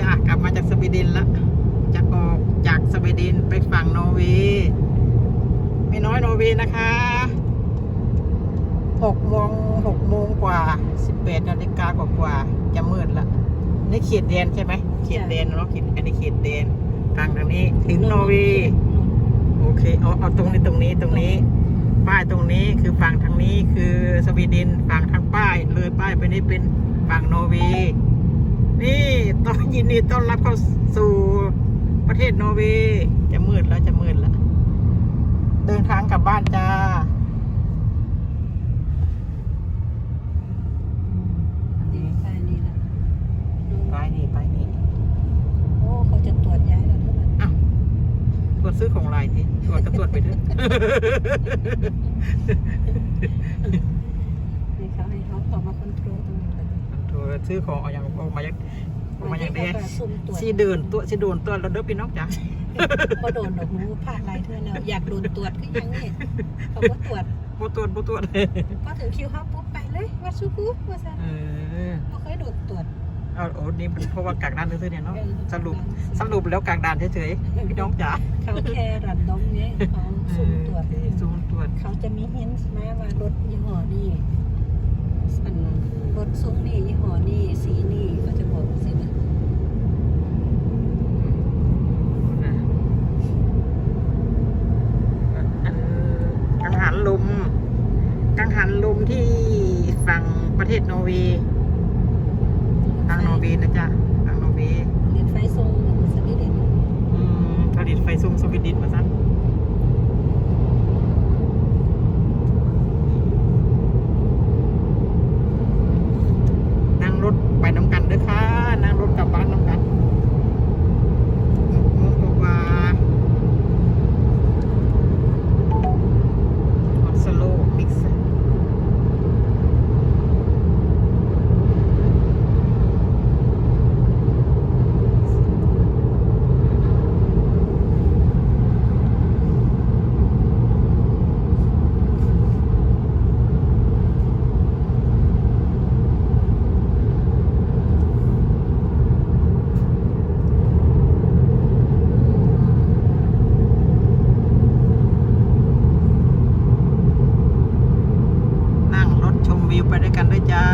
จ้ะกลับมาจากสวีเดนแล้วจะออกจากสวีเดนไปฝั่งนอร์เวย์ไม่น้อยนอร์เวย์นะคะหกโมงหกโมงกว่าสิบแปดนาฬิกากว่ากว่าจะมืดละนี่เขตแดนใช่ไหมเขตแดนเนาะเขตอันนี้เขตแดนทางทางนี้ถึงนอร์เวย์โอเคเอาเอาตรงนี้ตรงนี้ตรงนี้ ป้ายตรงนี้คือฝั่งทางนี้คือสวีเดนฝั่งทางป้ายเลยป้ายไปนี่เป็นฝั่งนอร์เวย์ นี่ต้อนยินดีต้อนรับเข้าสู่ประเทศนอร์เวย์จะมืดแล้วจะมืดแล้ว เดินทางกลับบ้านจ้านี่ไปนี่ละไปนี่ไปนี่โอ้เขาจะตรวจย้ายแล้วทุกวันอ้าวตรวจซื้อของลายทีตรวจก็ตรวจไปเถอะ นี่เขาให้เขาเข้ามาคอนโทรลตรงนี้เลย ตรวจ ซื้อของเอาอย่างออกมาอย่างออกมาอย่างเดียวเขาก็ซุ่มตรวจสีเดินตัวสีโดนตัวเราเด้อพี่น้องจ้าพอโดนดอกหมูพลาดลายเท่าแล้วอยากโดนตรวจก็ยังนี่เขาก็ตรวจบ่ตรวจบ่ตรวจพอถึงคิวเขาปุ๊บไปเลยว่าสู้กูว่าซะเออเขาเคยโดนตรวจเอาโอ้นี่เป็นเพราะว่ากากดานซื่อๆเนี่ยเนาะเออสรุปสรุปแล้วกากดานเฉยๆพี่น้องจ๋าเขาแค่รันดอมไงเขาซุ่มตรวจเออซุ่มตรวจเขาจะมีเฮนส์มาว่ารถยี่ห้อนี้อันรถซุ้มนี่ยี่ห้อนี้ สีนี่เขาจะบอกสินะอันกังหันลมกังหันลมที่ฝั่งประเทศนอร์เวย์ทางนอร์เวย์นะจ๊ะทางนอร์เวย์ เรียนไฟทรงสวีเดน อืมผลิตไฟซุ่มสวีเดนมาซะนั่งรถไปน้ำกันเด้อค่ะ นั่งรถกลับบ้านน้ำกันหกโมงกว่าๆ ฮอตสโลมิกซ์นั่งรถชม วิวไปด้วยกันด้วยจ้า